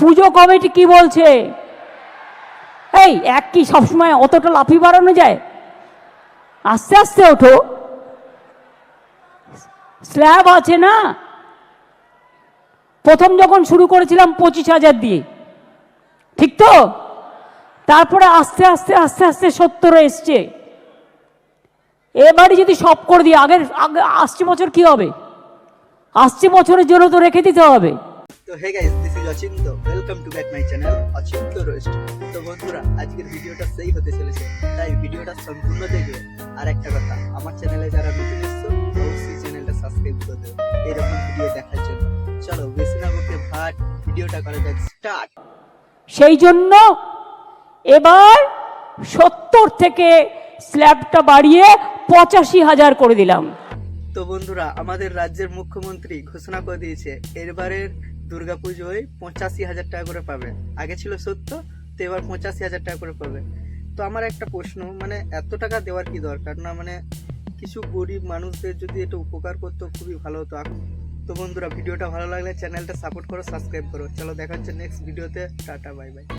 পুজো committee কি বলছে? এই, এক কি সবসময় অতটা লাফি বাড়ানো যায়? আস্তে আস্তে ওঠো। স্ল্যাব আছে না? প্রথম যখন শুরু করেছিলাম পঁচিশ হাজার দিয়ে। ঠিক তো? তারপরে আস্তে আস্তে আস্তে আস্তে সত্তর এসছে। এবারে যদি সব করে দিই, আগের, আগে, আসছে বছর কি হবে? আসছে বছরের জন্য তো রেখে দিতে হবে। তো hey guys this is Achinta welcome to back my channel Achinta roast তো বন্ধুরা আজকের ভিডিওটা সেই হতে চলেছে তাই ভিডিওটা সম্পূর্ণ দেখবে। আর একটা কথা আমার চ্যানেলে যারা নতুন এসছো অবশ্যই চ্যানেলটা সাবস্ক্রাইব করে দেবে এরকম ভিডিও দেখার জন্য। চলো বেশি না বকে ভাট ভিডিওটা করা যাক স্টার্ট সেই জন্য এবার সত্তর থেকে স্ল্যাবটা বাড়িয়ে পঁচাশি হাজার করে দিলাম। তো বন্ধুরা আমাদের রাজ্যের মুখ্যমন্ত্রী ঘোষণা করে দিয়েছে এবারের দুর্গাপুজোয় পঁচাশি হাজার টাকা করে পাবে। আগে ছিল সত্তর তো এবার পঁচাশি হাজার টাকা করে পাবে। তো আমার একটা প্রশ্ন মানে এত টাকা দেওয়ার কি দরকার? না মানে কিছু গরিব মানুষদের যদি এটা উপকার করতো, খুবই ভালো হতো। তো বন্ধুরা, ভিডিওটা ভালো লাগলে চ্যানেলটা সাপোর্ট করো, সাবস্ক্রাইব করো। চলো, দেখা হচ্ছে নেক্সট ভিডিওতে টাটা বাই বাই